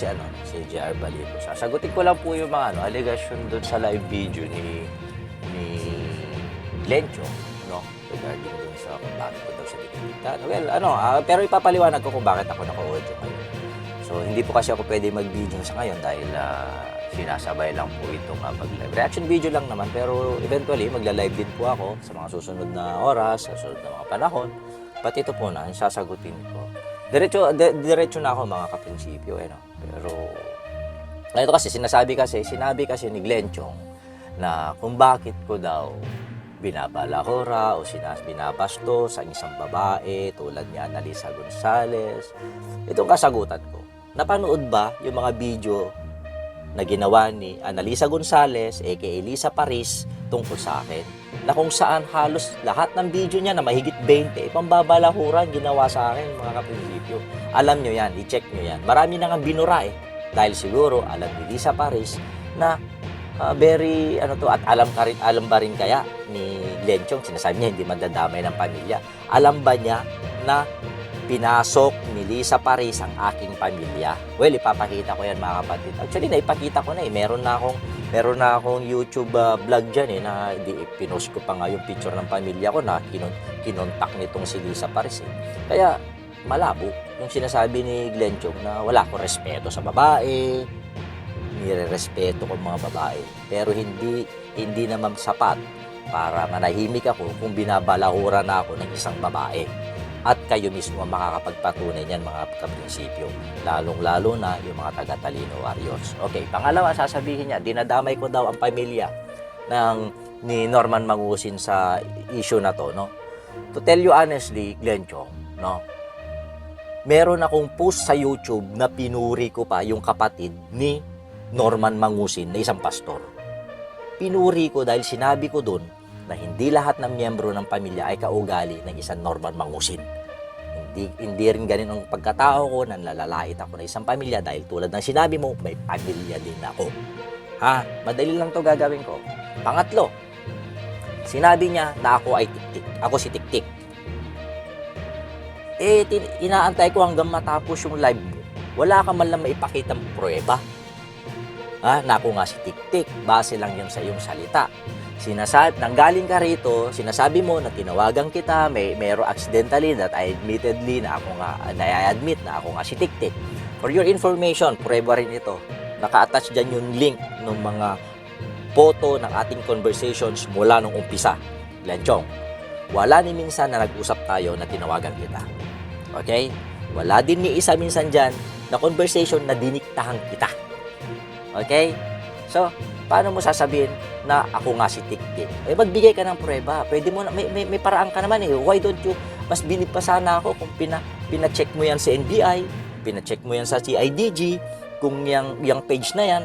ito si ano, si JR Balico. Sasagutin ko lang po yung mga ano, allegation doon sa live video ni ni Lencho, no? Regarding doon sa kung bakit ko daw siya dinikita. Well, ano, ah, pero ipapaliwanag ko kung bakit ako naka-audio ngayon. So, hindi po kasi ako pwede mag-video sa ngayon dahil ah, sinasabay lang po itong uh, mag-live. Reaction video lang naman, pero eventually, magla-live din po ako sa mga susunod na oras, sa susunod na mga panahon. Pati ito po na, sasagutin ko. Diretso, di- diretso na ako mga kaprinsipyo, eh, no? Pero, ito kasi, sinasabi kasi, sinabi kasi ni Glenn Chong na kung bakit ko daw binabalakora o sinas binabastos ang isang babae tulad ni Annalisa Gonzales. Itong kasagutan ko. Napanood ba yung mga video na ginawa ni Annalisa Gonzales aka Elisa Paris tungkol sa akin na kung saan halos lahat ng video niya na mahigit 20 pambabalahuran ginawa sa akin mga kaprinsipyo. Alam nyo yan, i-check nyo yan. Marami na nga binura eh. Dahil siguro alam ni Lisa Paris na ah, very ano to at alam ka rin alam ba rin kaya ni Glenn Chong sinasabi niya hindi madadamay ng pamilya. Alam ba niya na pinasok ni Lisa Paris ang aking pamilya. Well, ipapakita ko yan mga kapatid. Actually, naipakita ko na eh. Meron na akong, meron na akong YouTube ah, vlog dyan eh, na di, pinost ko pa nga yung picture ng pamilya ko na kinon, kinontak nitong si Lisa Paris eh. Kaya, malabo yung sinasabi ni Glenn Chong na wala akong respeto sa babae, nire-respeto ko mga babae. Pero hindi, hindi naman sapat para manahimik ako kung binabalahura na ako ng isang babae at kayo mismo ang makakapagpatunay niyan mga kaprinsipyo. Lalong-lalo na yung mga taga-talino warriors. Okay, pangalawa, sasabihin niya, dinadamay ko daw ang pamilya ng ni Norman Mangusin sa issue na to, no? To tell you honestly, Glenn Chong, no? Meron akong post sa YouTube na pinuri ko pa yung kapatid ni Norman Mangusin na isang pastor. Pinuri ko dahil sinabi ko doon na hindi lahat ng miyembro ng pamilya ay kaugali ng isang Norman Mangusin. Hindi, hindi rin ganun ang pagkatao ko na nalalait ako ng isang pamilya dahil tulad ng sinabi mo, may pamilya din ako. Ha? Madali lang to gagawin ko. Pangatlo, sinabi niya na ako ay tiktik. Ako si tiktik. Eh, inaantay ko hanggang matapos yung live mo. Wala ka man lang maipakitang prueba. Ha? Na ako nga si tiktik. Base lang yun sa iyong salita sinasabi, nanggaling ka rito, sinasabi mo na tinawagan kita, may mero accidentally that I admittedly na ako nga, na I admit na ako nga si Tiktik. For your information, prueba rin ito. Naka-attach dyan yung link ng mga photo ng ating conversations mula nung umpisa. Lanchong, wala ni minsan na nag-usap tayo na tinawagan kita. Okay? Wala din ni isa minsan dyan na conversation na diniktahan kita. Okay? So, paano mo sasabihin na ako nga si Tiktik? Eh, magbigay ka ng prueba. Pwede mo na, may, may, may paraan ka naman eh. Why don't you, mas bilib pa sana ako kung pina, pina-check mo yan sa NBI, pina-check mo yan sa CIDG, kung yung, yung page na yan,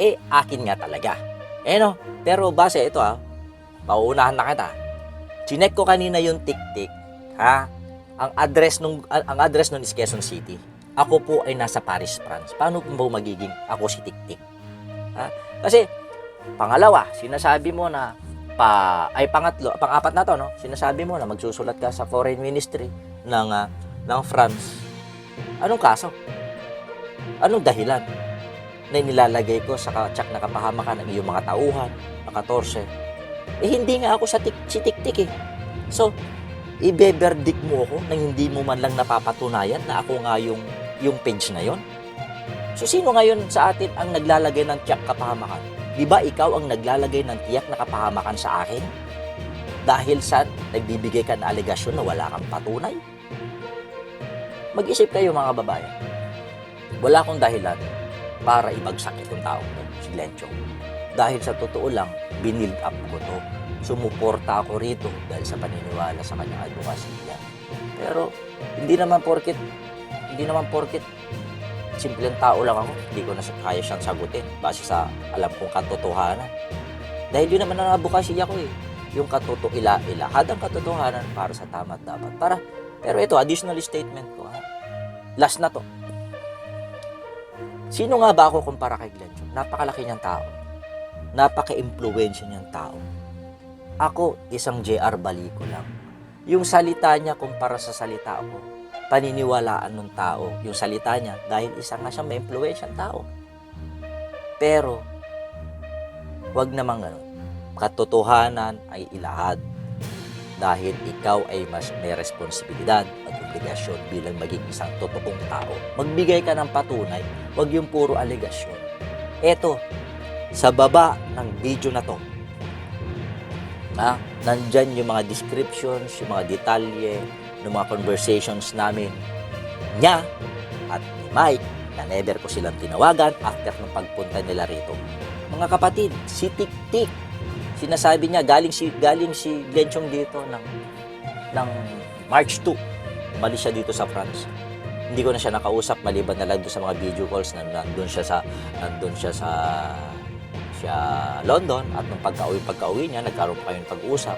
eh, akin nga talaga. Eh no, pero base ito ah, pauunahan na kita. Chinek ko kanina yung Tiktik, ha? Ang address nung ang address nun is Quezon City. Ako po ay nasa Paris, France. Paano po magiging ako si Tiktik? Ha? Kasi pangalawa, sinasabi mo na pa ay pangatlo, pang-apat na to no. Sinasabi mo na magsusulat ka sa Foreign Ministry ng ah, ng France. Anong kaso? Anong dahilan na nilalagay ko sa tsak na kapahamakan ng iyong mga tauhan, na 14? Eh hindi nga ako sa tik si Tiktik eh. So, ibe-verdict mo ako nang hindi mo man lang napapatunayan na ako nga yung yung page na yon. So sino ngayon sa atin ang naglalagay ng tiyak kapahamakan? Di ba ikaw ang naglalagay ng tiyak na kapahamakan sa akin? Dahil sa nagbibigay ka ng alegasyon na wala kang patunay? Mag-isip kayo mga babae. Wala akong dahilan para ibagsak itong taong to, si Glenn Chong. Dahil sa totoo lang, binild up ko to. Sumuporta ako rito dahil sa paniniwala sa kanyang advokasya. Pero hindi naman porkit hindi naman porkit simpleng tao lang ako, hindi ko na kaya siyang sagutin base sa alam kong katotohanan. Dahil yun naman ang advokasya ko eh. Yung katoto ila ilahad ang katotohanan para sa tama at dapat. Para, pero ito, additional statement ko ha. Last na to. Sino nga ba ako kumpara kay Glenn Chong? Napakalaki niyang tao. Napaka-impluensya niyang tao. Ako, isang JR Balico lang. Yung salita niya kumpara sa salita ko, paniniwalaan ng tao yung salita niya dahil isa nga siya may influensyang tao. Pero, wag namang ganun. Katotohanan ay ilahad dahil ikaw ay mas may responsibilidad at obligasyon bilang maging isang totoong tao. Magbigay ka ng patunay, wag yung puro alegasyon. Eto, sa baba ng video na to, ha, nandyan yung mga descriptions, yung mga detalye, ng mga conversations namin niya at ni Mike na never ko silang tinawagan after ng pagpunta nila rito. Mga kapatid, si Tik Tik, sinasabi niya galing si galing si Glenchong dito ng ng March 2. Umalis siya dito sa France. Hindi ko na siya nakausap maliban na lang doon sa mga video calls na nandun siya sa nandun siya sa siya London at nung pagka-uwi pagka-uwi niya nagkaroon pa kayong pag-usap.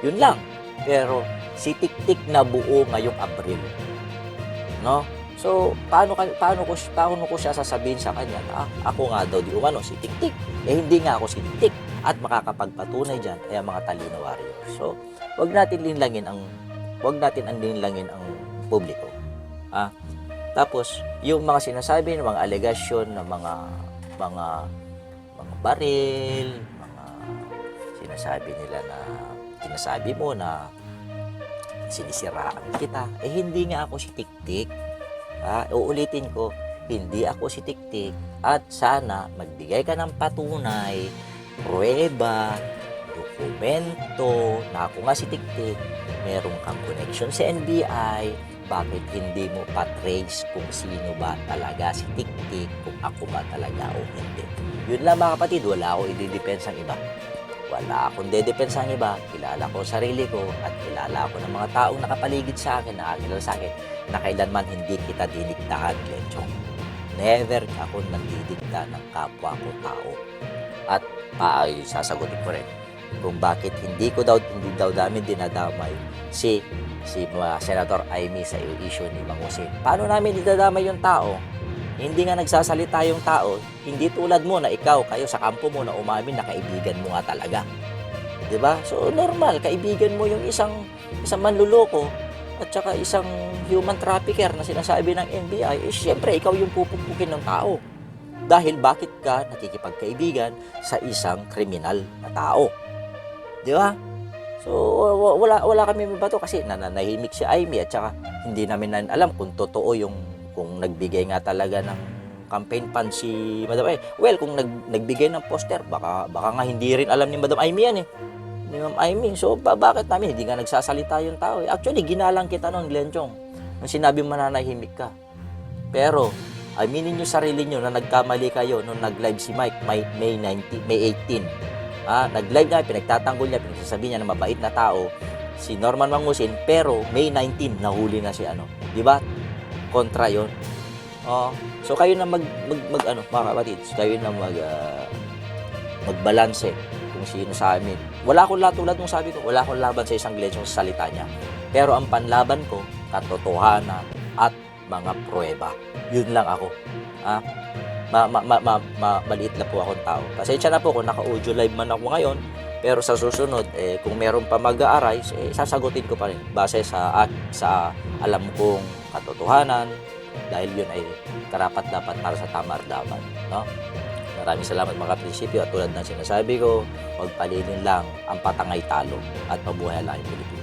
Yun lang. Pero si Tik-Tik na buo ngayong Abril. No? So, paano paano ko paano ko siya sasabihin sa kanya na ah, ako nga daw di umano si Tik-Tik. Eh hindi nga ako si Tik-Tik at makakapagpatunay diyan ay ang mga talino warriors. So, wag natin linlangin ang wag natin ang linlangin ang publiko. Ah, tapos yung mga sinasabi ng mga alegasyon ng mga mga mga baril, mga sinasabi nila na sinasabi mo na sinisiraan kita. Eh, hindi nga ako si Tiktik. Ha? Uulitin ko, hindi ako si Tiktik. At sana magbigay ka ng patunay, pruweba, dokumento na ako nga si Tiktik. Meron kang connection sa NBI. Bakit hindi mo pa-trace kung sino ba talaga si Tiktik, kung ako ba talaga o hindi. Yun lang mga kapatid, wala ako ididepensang iba wala akong dedepensa ng iba, kilala ko ang sarili ko at kilala ko ng mga taong nakapaligid sa akin, nakakilala sa akin, na kailanman hindi kita diniktahan, Lenchong. Never ako nandidikta ng kapwa ko tao. At paay sasagutin ko rin kung bakit hindi ko daw hindi daw namin dinadamay si si uh, Senator Amy sa issue ni Jose. Paano namin dinadamay yung tao? Hindi nga nagsasalita yung tao, hindi tulad mo na ikaw, kayo sa kampo mo na umamin na kaibigan mo nga talaga. 'Di ba? So normal, kaibigan mo yung isang isang manluloko at saka isang human trafficker na sinasabi ng NBI, eh syempre ikaw yung pupukpukin ng tao. Dahil bakit ka nakikipagkaibigan sa isang kriminal na tao? 'Di ba? So wa- wala wala kami mabato kasi nananahimik si Amy at saka hindi namin na alam kung totoo yung nagbigay nga talaga ng campaign fund si Madam Amy. Well, kung nag, nagbigay ng poster, baka, baka nga hindi rin alam ni Madam Amy yan eh. Ni Ma'am Amy. So, ba, bakit namin hindi nga nagsasalita yung tao eh? Actually, ginalang kita noon, Glenn Chong. Nung sinabi mananahimik ka. Pero, aminin nyo sarili nyo na nagkamali kayo nung nag-live si Mike May, May 19, May 18. Ah, nag-live na, pinagtatanggol niya, pinagsasabi niya na mabait na tao si Norman Mangusin, pero May 19 nahuli na si ano. 'Di ba? kontra yon. Oh, so kayo na mag, mag, mag ano, mga kapatid, kayo na mag ah, magbalanse kung sino sa amin. Wala akong lahat tulad ng sabi ko, wala akong laban sa isang gletsong sa salita niya. Pero ang panlaban ko, katotohanan at mga pruweba. Yun lang ako. Ha? Ma, ma, ma, ma, ma, maliit lang po akong tao. Pasensya na po kung naka-audio live man ako ngayon, pero sa susunod, eh, kung meron pa mag-a-arise, eh, sasagutin ko pa rin base sa, sa alam kong katotohanan dahil yun ay karapat dapat para sa tamar dapat. No? Maraming salamat mga prinsipyo at tulad ng sinasabi ko, huwag palinin lang ang patangay talo at mabuhay lang ang Pilipinas.